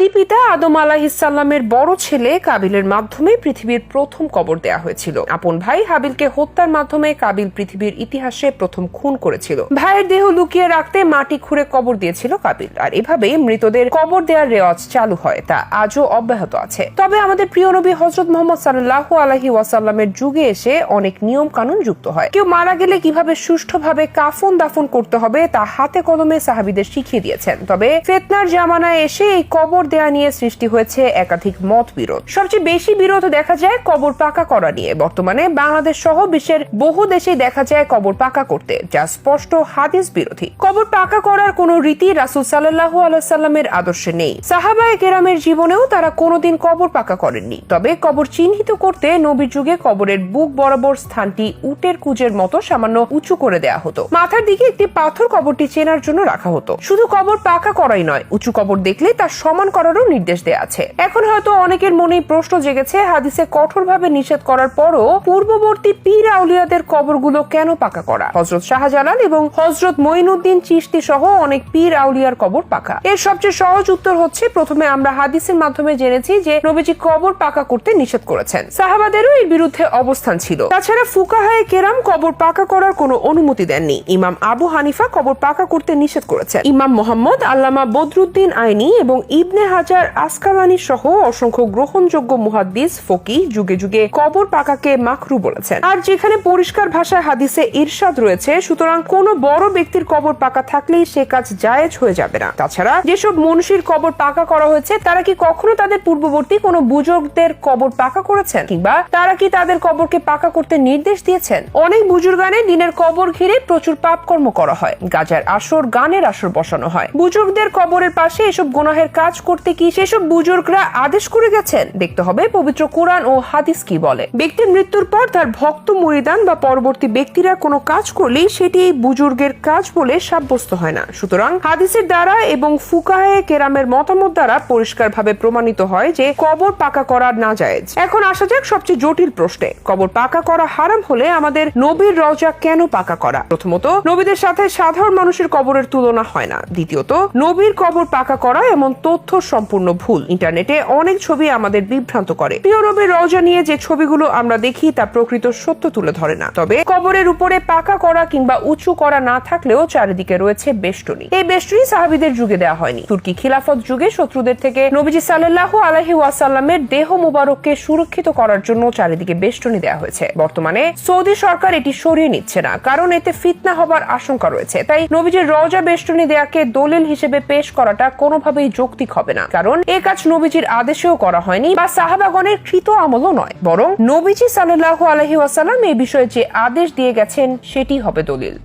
আদি পিতা আদম আলাহিসাল্লামের বড় ছেলে কাবিলের মাধ্যমে পৃথিবীর প্রথম কবর দেয়া হয়েছিল। আপন ভাই হাবিলকে হত্যার মাধ্যমে কাবিল পৃথিবীর ইতিহাসে প্রথম খুন করেছিল। ভাইয়ের দেহ লুকিয়ে রাখতে মাটি খুঁড়ে কবর দিয়েছিল কাবিল। আর এভাবেই মৃতদের কবর দেওয়ার রেওয়াজ চালু হয়, তা আজও অব্যাহত আছে। তবে আমাদের প্রিয় নবী হজরত মোহাম্মদ সাল্লাহ আলহি ওয়াসাল্লামের যুগে এসে অনেক নিয়ম কানুন যুক্ত হয়। কেউ মারা গেলে কীভাবে সুষ্ঠুভাবে কাফন দাফন করতে হবে তা হাতে কলমে সাহাবিদের শিখিয়ে দিয়েছেন। তবে ফেতনার জামানায় এসে এই কবর দেয়া নিয়ে সৃষ্টি হয়েছে একাধিক মত বিরোধ সবচেয়ে বেশি বিরোধ দেখা যায় কবর পাকা করা নিয়ে। বর্তমানে বাংলাদেশ সহ বিশ্বের বহু দেখা যায় কবর পাকা করতে, যা স্পষ্ট হাদিস বিরোধী। কবর পাকা করার রীতি রাসুল সাল্লাহ আদর্শে নেই। সাহাবায় কেরামের জীবনেও তারা কোনোদিন কবর পাকা করেননি। তবে কবর চিহ্নিত করতে নবীর যুগে কবরের বুক বরাবর স্থানটি উটের কুজের মতো সামান্য উঁচু করে দেয়া হতো। মাথার দিকে একটি পাথর কবরটি চেনার জন্য রাখা হতো। শুধু কবর পাকা করাই নয়, উঁচু কবর দেখলে তার সমান করারও নির্দেশ দেয়া আছে। এখন হয়তো অনেকের মনেই প্রশ্ন জেগেছে, হাদিসে কঠোরভাবে নিষেধ করার পরও পূর্ববর্তী পীর আউলিয়াদের কবরগুলো কেন পাকা করা? হজরত শাহজালাল এবং হজরত মঈনুদ্দিন চিশতি সহ অনেক পীর আউলিয়ার কবর পাকা। এর সবচেয়ে সহজ উত্তর হচ্ছে, প্রথমে আমরা হাদিসের মাধ্যমে জেনেছি যে নবীজি কবর পাকা করতে নিষেধ করেছেন। সাহাবাদেরও এর বিরুদ্ধে অবস্থান ছিল। তাছাড়া ফুকাহায় কেরাম কবর পাকা করার কোনো অনুমতি দেননি। ইমাম আবু হানিফা কবর পাকা করতে নিষেধ করেছেন। ইমাম মোহাম্মদ আল্লামা বদরুদ্দিন আইনি এবং ইবনে হাজার আসকালানি সহ অসংখ্য গ্রহণযোগ্য মুহাদ্দিস ফকি যুগে যুগে কবর পাকাকে মাকরু বলেছেন। আর যেখানে পরিষ্কার ভাষায় হাদিসে ইরশাদ রয়েছে, সুতরাং কোনো বড় ব্যক্তির কবর পাকা থাকলেই সে কাজ জায়েজ হয়ে যাবে না। তাছাড়া যেসব মনীষীর কবর পাকা করা হয়েছে, তারা কি কখনো তাদের পূর্ববর্তী কোনো বুজুর্গদের কবর পাকা করেছেন? কিংবা তারা কি তাদের কবরকে পাকা করতে নির্দেশ দিয়েছেন? অনেক বুজুর্গানে দিনের কবর ঘিরে প্রচুর পাপকর্ম করা হয়। গাজার আসর, গানের আসর বসানো হয়। বুজুর্গদের কবরের পাশে এসব গুনাহের কাজ করতে কি সেসব বুজুর্গরা আদেশ করে গেছেন? দেখতে হবে পবিত্র কোরআন ও হাদিস কি বলে। ব্যক্তির মৃত্যুর পর তার ভক্ত মুরিদান বা পরবর্তী ব্যক্তিরা কোনো কাজ করলেই সেটি এই বুজুর্গের কাজ বলে সাব্যস্ত হয় না। সুতরাং হাদিসের দ্বারা এবং ফুকাহে কেরামের মতামত দ্বারা পরিষ্কারভাবে প্রমাণিত হয় যে কবর পাকা করা না যায় এখন আসা যাক সবচেয়ে জটিল প্রশ্নে। কবর পাকা করা হারাম হলে আমাদের নবীর রজা কেন পাকা করা? প্রথমত, নবীদের সাথে সাধারণ মানুষের কবরের তুলনা হয় না। দ্বিতীয়ত, নবীর কবর পাকা করা এমন তথ্য সম্পূর্ণ ভুল। ইন্টারনেটে অনেক ছবি আমাদের বিভ্রান্ত করে। প্রিয় নবীর রওজা নিয়ে যে ছবিগুলো আমরা দেখি, তা প্রকৃত সত্য তুলে ধরে না। তবে কবরের উপরে পাকা করা কিংবা উঁচু করা না থাকলেও চারিদিকে রয়েছে বেষ্টনী। এই বেষ্টনী সাহাবিদের যুগে দেওয়া হয়নি। তুর্কি খিলাফত যুগে শত্রুদের থেকে নবীজি সাল্লাহ আলহি ওয়াসাল্লামের দেহ মুবারককে সুরক্ষিত করার জন্য চারিদিকে বেষ্টনী দেওয়া হয়েছে। বর্তমানে সৌদি সরকার এটি সরিয়ে নিচ্ছে না, কারণ এতে ফিতনা হবার আশঙ্কা রয়েছে। তাই নবীজির রওজা বেষ্টনী দেয়াকে দলিল হিসেবে পেশ করাটা কোনোভাবেই যৌক্তিক হবে না। কারণ এ কাজ নবীজির আদেশেও করা হয়নি বা সাহাবাগণের কৃত আমলও নয়। বরং নবীজি সাল্লাহ আলহি ওয়াসাল্লাম এই বিষয়ে যে আদেশ দিয়ে গেছেন, সেটি হবে দলিল।